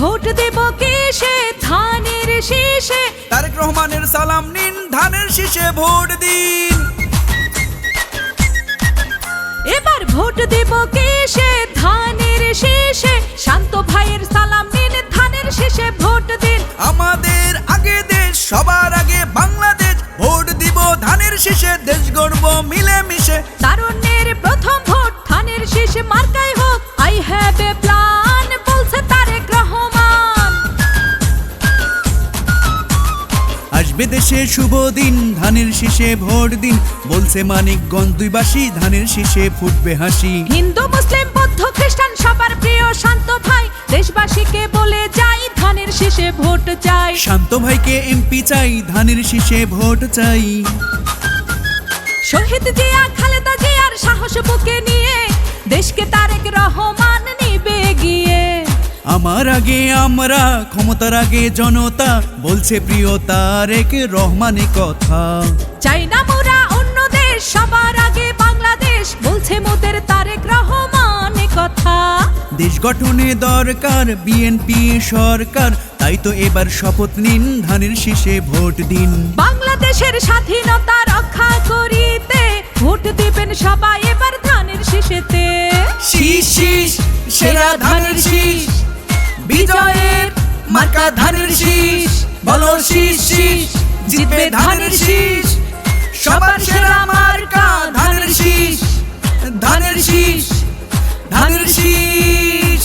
Vote দেব কেসে ধানের শীষে? তারেক রহমানের সালাম নিন ধানের শীষে ভোট দিন। এবার ভোট দেব কেসে ধানের শীষে। শান্ত ভাইয়ের সালাম নিন ধানের শীষে ভোট দিন। আমাদের আগে দেশ সবার আগে বাংলাদেশ। ভোট দিব ধানের শীষে দেশ গড়ব মিলে মিশে তারুণ্যের প্রথম ভোট ধানের শীষ মার্কাই আসবে দেশে শুভ দিন ধানের শীষে ভোট দিন। বলছে মানিকগঞ্জ দুইবাসী ধানের শীষে ফুটবে হাসি। হিন্দু মুসলিম বৌদ্ধ খ্রিস্টান সবার প্রিয় শান্ত ভাই দেশবাসীকে বলে যাই ধানের শীষে ভোট চাই। শান্ত ভাইকে এমপি চাই ধানের শীষে ভোট চাই। শহীদ জিয়া খালেদা আমার আগে আমরা ক্ষমতার আগে জনতা বলছে প্রিয় তারেক রহমানে কথা। চাই না মোরা অন্য দেশ সবার আগে বাংলাদেশ বলছে মোদের তারেক রহমান কথা। দেশ গঠনে দরকার বিএনপি সরকার তাই তো এবার শপথ নিন ধানের শীষে ভোট দিন। বাংলাদেশের স্বাধীনতা রক্ষা করিতে ভোট দিবেন সবাই এবার ধানের শীষেতে। শীষ শীষ সেরা ধানের শীষ। বিজয়ের মার্কা ধানের শীষ বলো শীষ শীষ জিতবে ধানের শীষ। সবার সেরা মার্কা ধানের শীষ ধানের শীষ ধানের শীষ।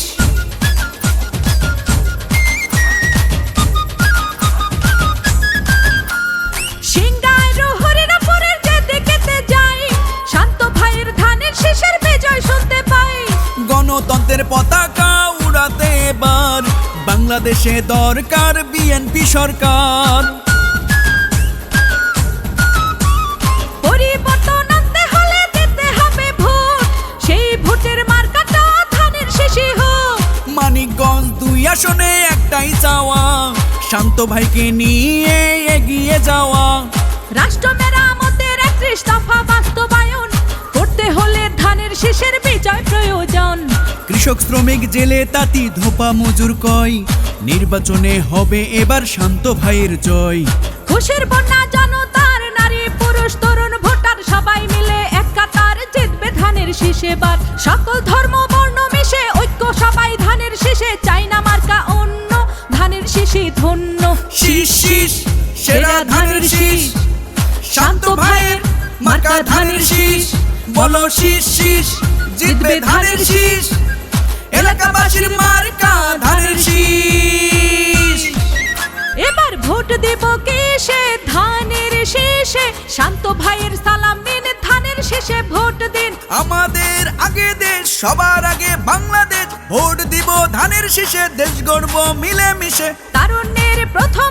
সিংগায় হরিণাপুরের যে দেখেতে শান্ত ভাইয়ের ধানের শীষের বিজয় শুনতে পাই। গণতন্ত্রের পতাকা এবার বাংলাদেশে দরকার বিএনপি সরকার। মানিকগঞ্জ দুই আসনে একটাই চাওয়া শান্ত ভাইকে নিয়ে এগিয়ে যাওয়া। রাষ্ট্র কৃষক শ্রমিক জেলে তাঁতি ধোপা মজুর কয়। নির্বাচনে হবে এবার শান্ত ভাইয়ের জয়। খুশির বন্যা জনতার নারী পুরুষ তরুণ ভোটার সবাই মিলে এক কাতার জিতবে ধানের শীষে বার। সকল ধর্ম বর্ণ মিশে ঐক্য সবাই ধানের শীষে। চাই না মার্কা অন্য ধানের শীষই ধন্য। শীষ শীষ সেরা ধানের শীষ। শান্ত ভাইয়ের মার্কা ধানের শীষ। বলো শীষ শীষ জিতবে ধানের শীষ। এলাকাবাসীর মার্কা ধানের শীষ। এবার ভোট দেব কেসে ধানের শীষে। শান্ত ভাইয়ের সালাম নিন ধানের শীষে ভোট দিন। আমাদের আগে দেশ সবার আগে বাংলাদেশ। ভোট দিব ধানের শীষে দেশ গড়ব মিলে মিশে তারুণ্যের প্রথম